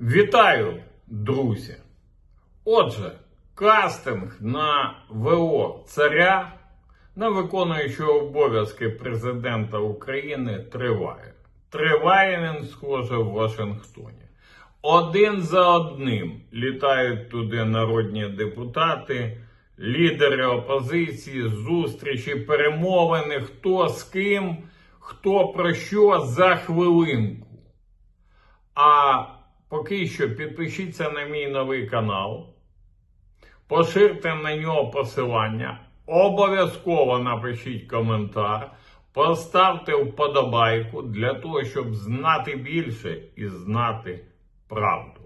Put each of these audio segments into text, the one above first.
Вітаю, друзі! Отже, кастинг на ВО царя на виконуючого обов'язки президента України триває. Триває він, схоже, в Вашингтоні. Один за одним літають туди народні депутати, лідери опозиції, зустрічі, перемовини, хто з ким, хто про що за хвилинку. А поки що підпишіться на мій новий канал, поширте на нього посилання, обов'язково напишіть коментар, поставте вподобайку для того, щоб знати більше і знати правду.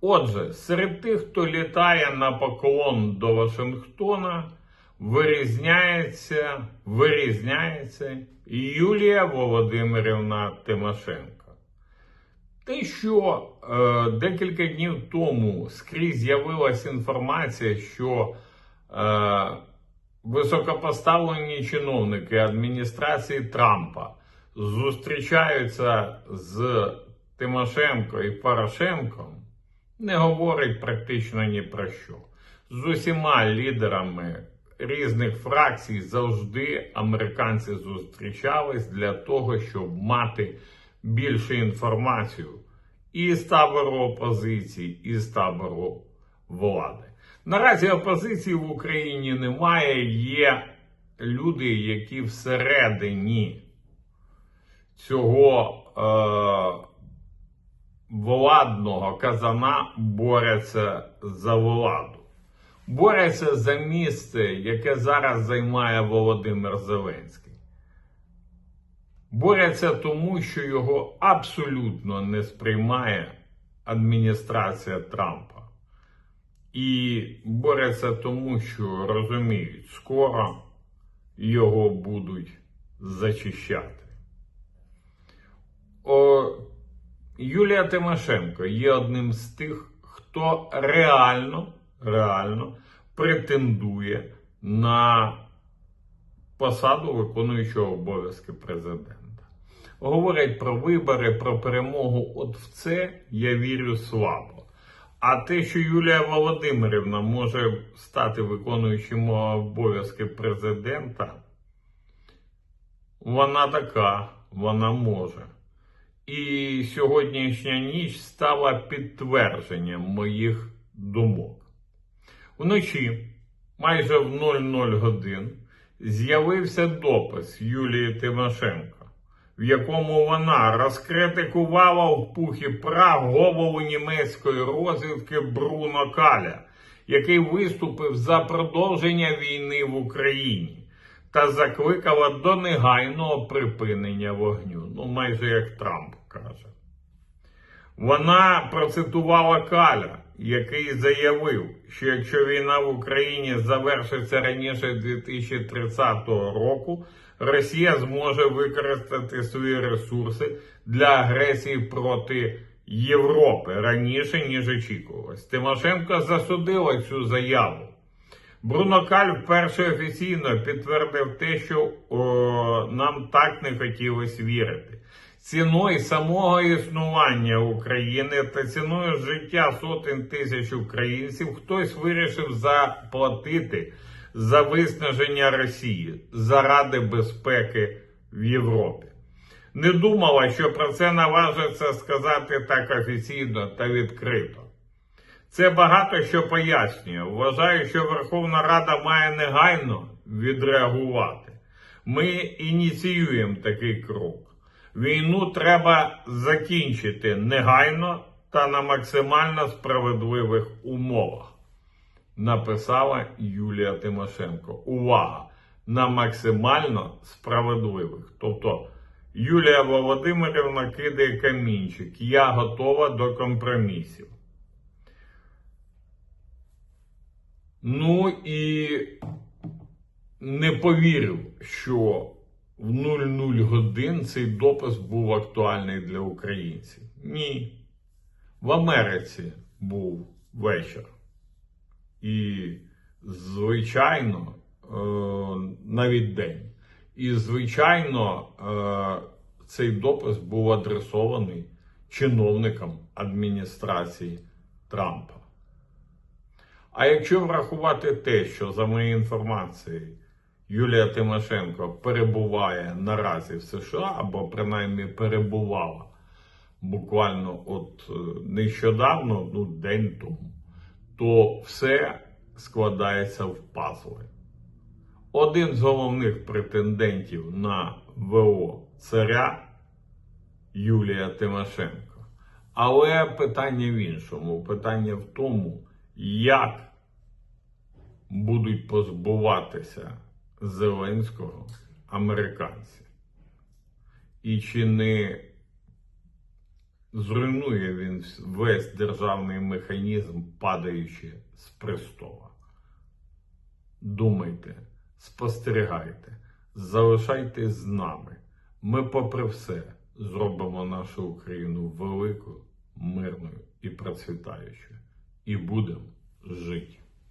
Отже, серед тих, хто літає на поклон до Вашингтона, вирізняється, вирізняється Юлія Володимирівна Тимошенко. Те, що е, декілька днів тому скрізь з'явилася інформація, що е, високопоставлені чиновники адміністрації Трампа зустрічаються з Тимошенко і Порошенком, не говорить практично ні про що. З усіма лідерами різних фракцій завжди американці зустрічались для того, щоб мати більше інформацію і з табору опозиції, і з табору влади. Наразі опозиції в Україні немає. Є люди, які всередині цього е, владного казана борються за владу. Борються за місце, яке зараз займає Володимир Зеленський. Борються тому, що його абсолютно не сприймає адміністрація Трампа. І борються тому, що розуміють, скоро його будуть зачищати. О, Юлія Тимошенко є одним з тих, хто реально, реально претендує на посаду виконуючого обов'язки президента. Говорять про вибори, про перемогу. От в це я вірю слабо. А те, що Юлія Володимирівна може стати виконуючим обов'язки президента, вона така, вона може. І сьогоднішня ніч стала підтвердженням моїх думок. Вночі, майже в 00 годин, з'явився допис Юлії Тимошенко, в якому вона розкритикувала в пух і прах голову німецької розвідки Бруно Каля, який виступив за продовження війни в Україні та закликала до негайного припинення вогню. Ну, майже як Трамп каже. Вона процитувала Каля, який заявив, що якщо війна в Україні завершиться раніше 2030 року, Росія зможе використати свої ресурси для агресії проти Європи раніше, ніж очікувалось. Тимошенко засудила цю заяву. Бруно Каль вперше офіційно підтвердив те, що о, нам так не хотілося вірити. Ціною самого існування України та ціною життя сотень тисяч українців хтось вирішив заплатити за виснаження Росії заради безпеки в Європі. Не думала, що про це наважиться сказати так офіційно та відкрито. Це багато що пояснює. Вважаю, що Верховна Рада має негайно відреагувати. Ми ініціюємо такий крок. Війну треба закінчити негайно та на максимально справедливих умовах. Написала Юлія Тимошенко. Увага! На максимально справедливих. Тобто Юлія Володимирівна кидає камінчик. Я готова до компромісів. Ну і не повірив, що в 00 годин цей допис був актуальний для українців. Ні. В Америці був вечір. І, звичайно, е, навіть день. І, звичайно, е, цей допис був адресований чиновникам адміністрації Трампа. А якщо врахувати те, що за моєю інформацією Юлія Тимошенко перебуває наразі в США, або принаймні перебувала буквально от е, нещодавно, ну день тому, то все складається в пазли. Один з головних претендентів на ВО царя Юлія Тимошенко. Але питання в іншому. Питання в тому, як будуть позбуватися Зеленського американці. І чи не зруйнує він весь державний механізм, падаючи з престола. Думайте, спостерігайте, залишайтесь з нами. Ми, попри все, зробимо нашу Україну великою, мирною і процвітаючою. І будемо жити.